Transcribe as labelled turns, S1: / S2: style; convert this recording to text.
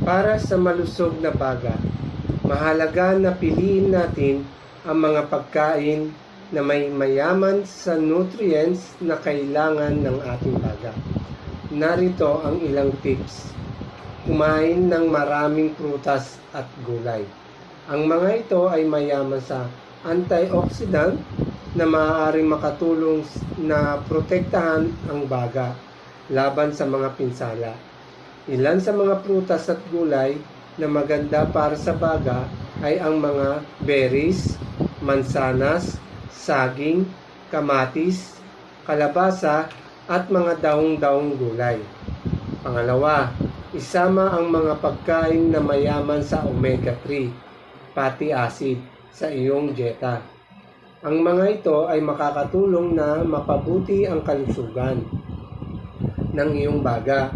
S1: Para sa malusog na baga, mahalaga na piliin natin ang mga pagkain na may mayaman sa nutrients na kailangan ng ating baga. Narito ang ilang tips. Kumain ng maraming prutas at gulay. Ang mga ito ay mayaman sa antioxidant na maaaring makatulong na protektahan ang baga laban sa mga pinsala. Ilan sa mga prutas at gulay na maganda para sa baga ay ang mga berries, mansanas, saging, kamatis, kalabasa at mga daong-daong gulay. Pangalawa, isama ang mga pagkain na mayaman sa omega-3, fatty acid sa iyong dieta. Ang mga ito ay makakatulong na mapabuti ang kalusugan ng iyong baga